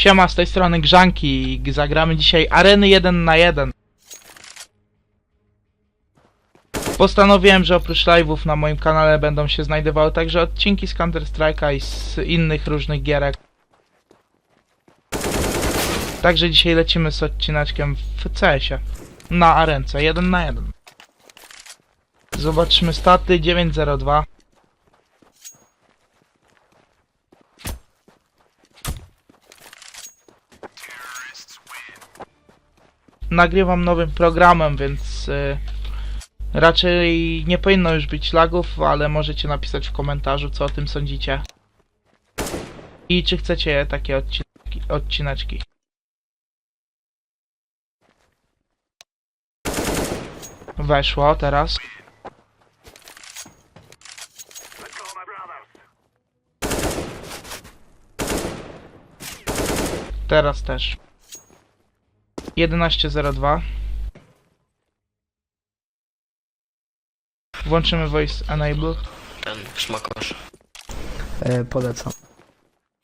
Siema, z tej strony Grzanki. Zagramy dzisiaj areny 1 na 1. Postanowiłem, że oprócz live'ów na moim kanale będą się znajdowały także odcinki z Counter Strike'a i z innych różnych gierek. Także dzisiaj lecimy z odcineczkiem w CS-ie. Na arence, 1 na 1. Zobaczmy staty 902. Nagrywam nowym programem, więc y, raczej nie powinno już być lagów, ale możecie napisać w komentarzu, co o tym sądzicie. I czy chcecie takie odcinki. odcineczki. Weszło teraz. Teraz też. 11.02. Włączymy voice enable. ten szmakosz. E, polecam.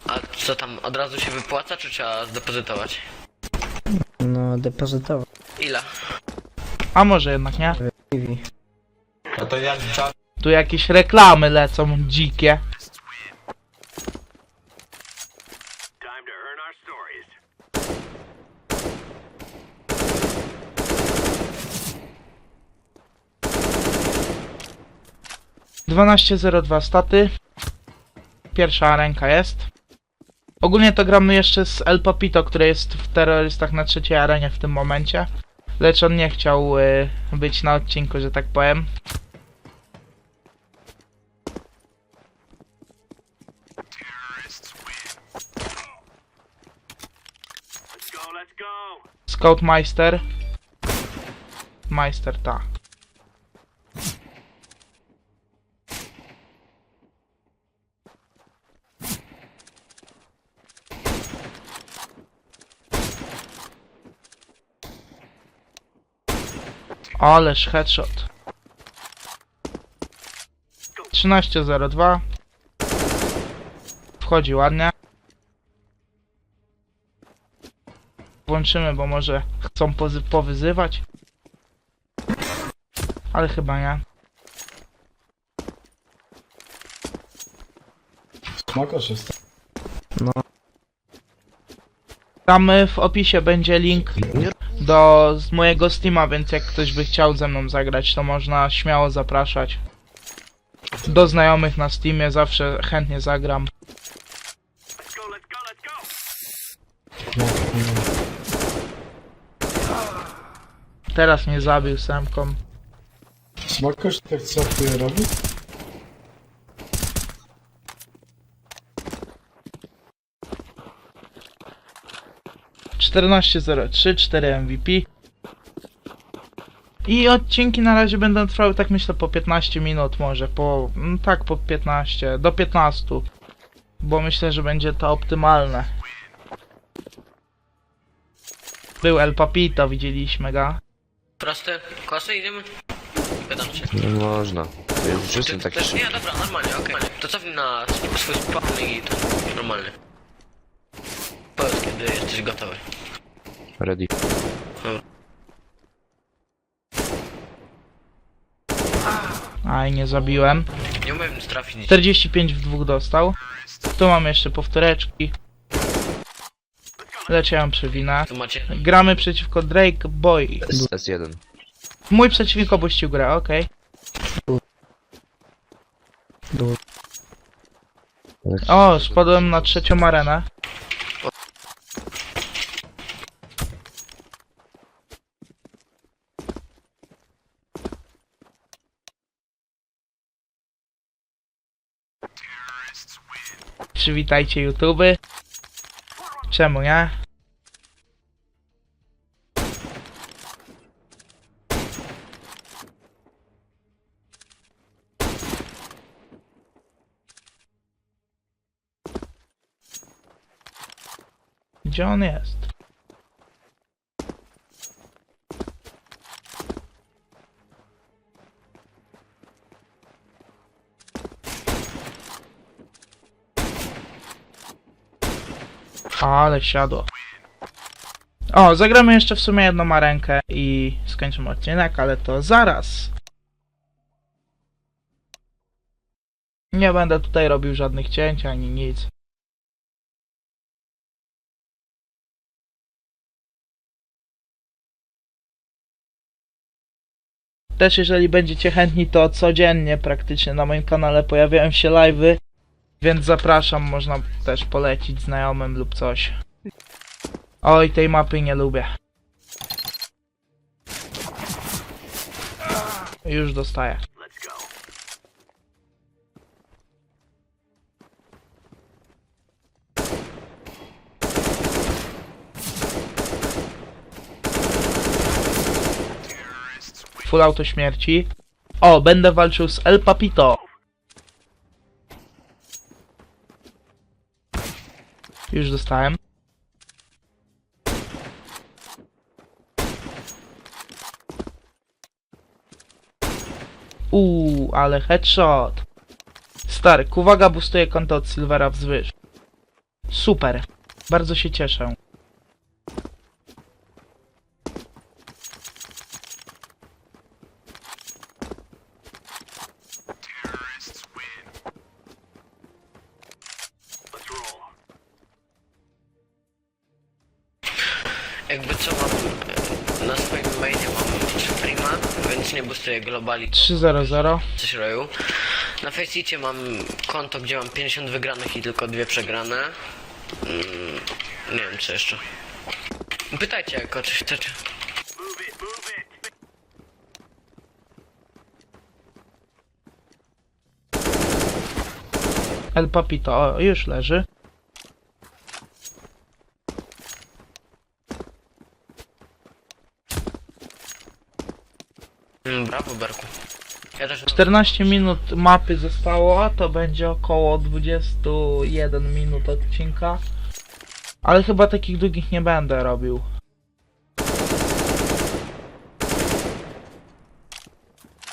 A co tam, od razu się wypłaca, czy trzeba zdepozytować? No, depozytował. Ile? A może jednak nie? Kiwi. No to jak czas Tu jakieś reklamy lecą dzikie. 12.02 staty. Pierwsza ręka jest. Ogólnie to gramy jeszcze z El Papito, który jest w terrorystach na trzeciej arenie w tym momencie. Lecz on nie chciał y, być na odcinku, że tak powiem. Scoutmeister. Meister, tak. Ależ headshot. 13.02 Wchodzi ładnie. Włączymy, bo może chcą pozy- powyzywać. Ale chyba nie. smakosz jest. No, Tam y, w opisie będzie link do z mojego Steama, więc jak ktoś by chciał ze mną zagrać, to można śmiało zapraszać. Do znajomych na Steamie zawsze chętnie zagram. Teraz mnie zabił samkom. Smokasz tak co ty robisz? 14.03, 4 MVP. I odcinki na razie będą trwały tak myślę po 15 minut może, po no tak po 15, do 15. Bo myślę, że będzie to optymalne. Był El Papito, widzieliśmy go. Proste, kosy idziemy? Pytam się. Nie można. To jest czystym taki Też, nie, dobra, normalnie, okej. To cofnij na swój spawn i to normalnie. Powiedz, kiedy jesteś gotowy ready. Aj, nie zabiłem. Nie umiem nic trafić. 45 w dwóch dostał. Tu mam jeszcze powtóreczki. Leciałem. Tu macie. Gramy przeciwko Drake Boy. S S1. Mój przeciwnik opuścił grę, okej. O, spadłem na trzecią arenę. Przywitajcie YouTube. Czemu nie? Gdzie on jest? Ale siadło. O, zagramy jeszcze w sumie jedną arenkę i skończymy odcinek, ale to zaraz. Nie będę tutaj robił żadnych cięć ani nic. Też jeżeli będziecie chętni, to codziennie praktycznie na moim kanale pojawiają się live'y, więc zapraszam, można też polecić znajomym lub coś. Oj, tej mapy nie lubię. Już dostaję. Full auto śmierci. O, będę walczył z El Papito. Już dostałem. Uuu, ale headshot. Stark, uwaga, boostuje konto od Silvera wzwyż. Super. Bardzo się cieszę. Globali 3-0-0. coś roju. Na Faceicie mam konto, gdzie mam 50 wygranych i tylko dwie przegrane. Mm, nie wiem co jeszcze. Pytajcie jak o coś chcecie. El Papito, o, już leży. Mm, brawo Berku. Ja też 14 minut mapy zostało, to będzie około 21 minut odcinka. Ale chyba takich długich nie będę robił.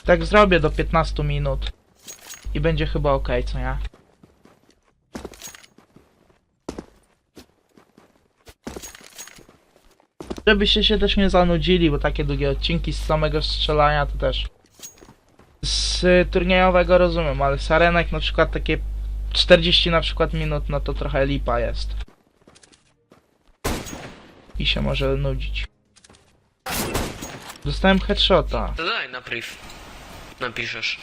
Tak zrobię do 15 minut. I będzie chyba ok, co nie? Żebyście się też nie zanudzili, bo takie długie odcinki z samego strzelania to też z y, turniejowego rozumiem, ale z arenek na przykład takie 40 na przykład minut, no to trochę lipa jest. I się może nudzić. Dostałem headshota. To daj na priv. Napiszesz.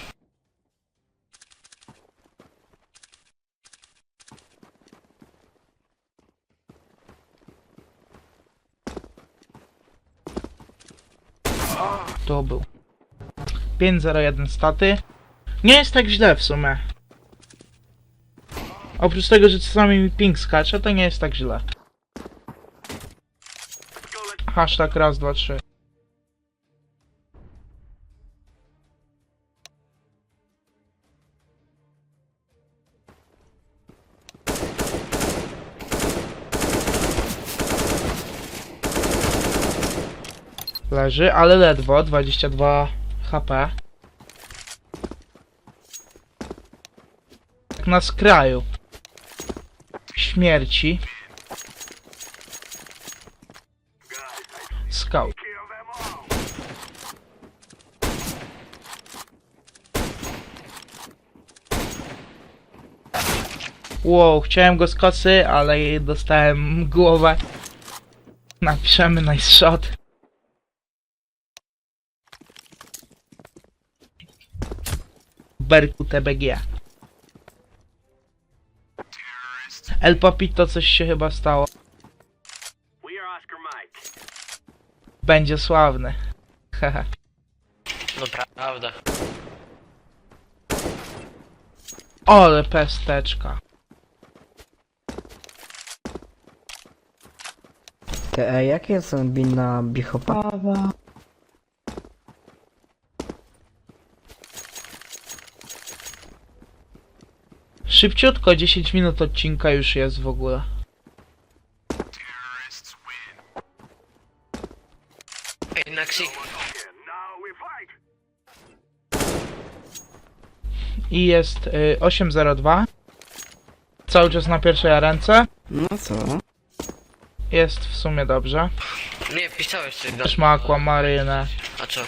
To był. 501 staty. Nie jest tak źle w sumie. Oprócz tego, że czasami mi ping skacze, to nie jest tak źle. Hashtag raz, dwa, trzy. Leży, ale ledwo, 22 HP. Tak na skraju. Śmierci. Scout. Wow, chciałem go z kosy, ale dostałem głowę. Napiszemy nice shot. Berku TBG. El Papito coś się chyba stało. We are Oscar Mike. Będzie sławny. Hehe. No prawda. Ole pesteczka. Te, e, jakie jest bin na Bichopa? Szybciutko, 10 minut odcinka już jest w ogóle. I jest y, 8.02. Cały czas na pierwszej ręce. No co? Jest w sumie dobrze. Nie, pisałeś coś do... Też ma akwamarynę. A co?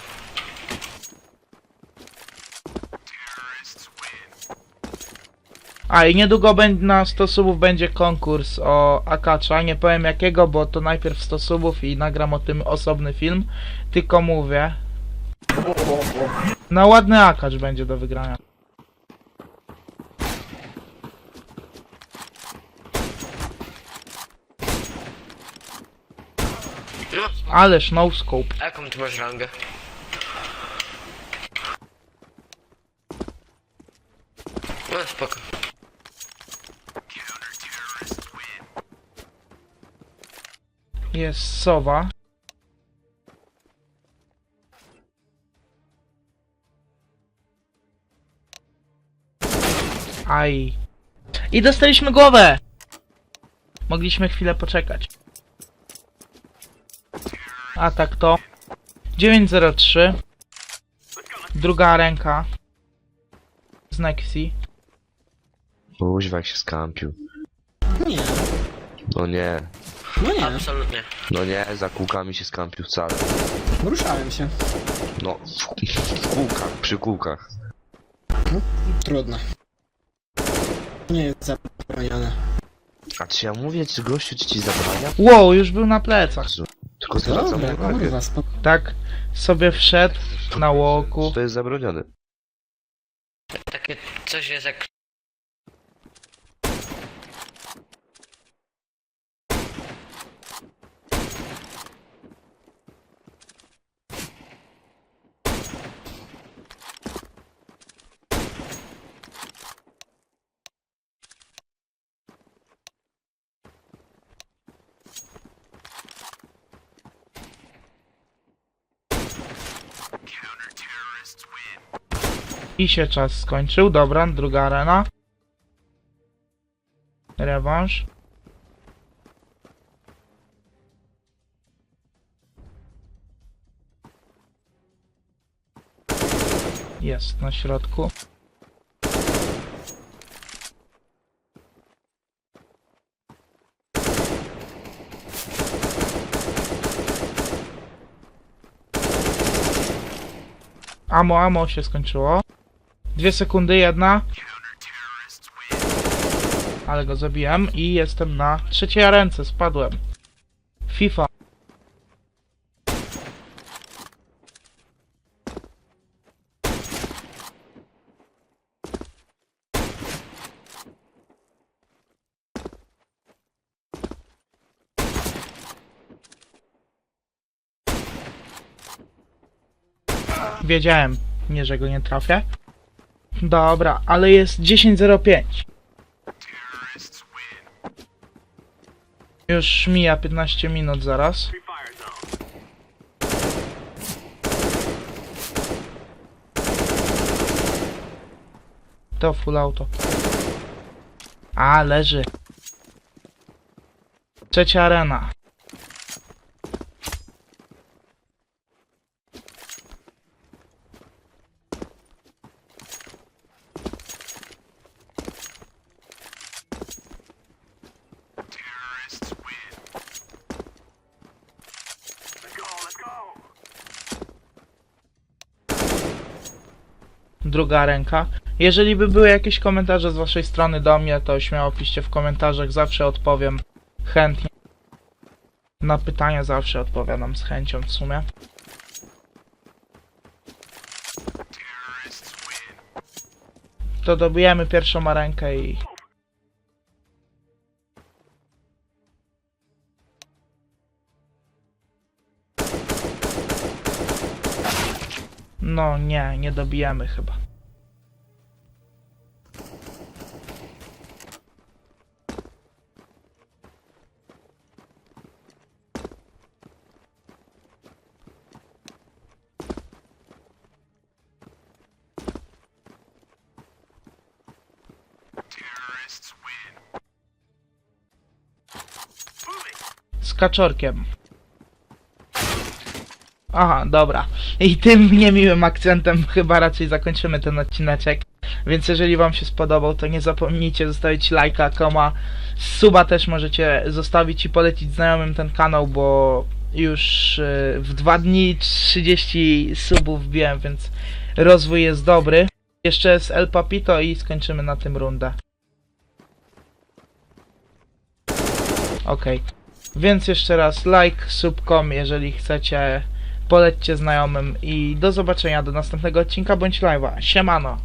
A i niedługo na 100 subów będzie konkurs o Akacza. Nie powiem jakiego, bo to najpierw 100 subów i nagram o tym osobny film. Tylko mówię. Na ładny Akacz będzie do wygrania. Ależ no scope. jaką ty masz rangę? No spoko. Jest sowa. Aj. I dostaliśmy głowę! Mogliśmy chwilę poczekać. A tak to. 903. Druga ręka. Z Nexi. Uźwak się skampił. Nie, No nie. No nie, Absolutnie. No nie, za kółkami się skampił wcale. ruszałem się. No, w, w kółkach, przy kółkach. Trudno. Nie jest zabronione. A czy ja mówię, czy gościu czy ci zabrania? Wow, już był na plecach. Tylko zwracam Dobra, uwagę. kurwa, spoko. Tak sobie wszedł na łoku. To jest zabronione. Takie coś jest jak... I się czas skończył. Dobra, druga arena. Rewanż. Jest na środku. Amo, amo się skończyło. Dwie sekundy, jedna. Ale go zabiłem i jestem na trzeciej ręce, spadłem. FIFA. Wiedziałem, nie, że go nie trafię. Dobra, ale jest 10.05. Już mija 15 minut zaraz. To full auto. A, leży. Trzecia arena. Druga ręka. Jeżeli by były jakieś komentarze z waszej strony do mnie, to śmiało piszcie w komentarzach, zawsze odpowiem chętnie. Na pytania zawsze odpowiadam z chęcią w sumie. To dobijemy pierwszą arenkę i... No nie, nie dobijemy chyba. Z kaczorkiem. Aha, dobra. I tym niemiłym akcentem chyba raczej zakończymy ten odcineczek. Więc jeżeli wam się spodobał, to nie zapomnijcie zostawić lajka, koma, suba też możecie zostawić i polecić znajomym ten kanał, bo już y, w dwa dni 30 subów wbiłem, więc rozwój jest dobry. Jeszcze jest El Papito i skończymy na tym rundę. Okej. Więc jeszcze raz like, subkom, jeżeli chcecie, polećcie znajomym i do zobaczenia do następnego odcinka bądź live'a. Siemano!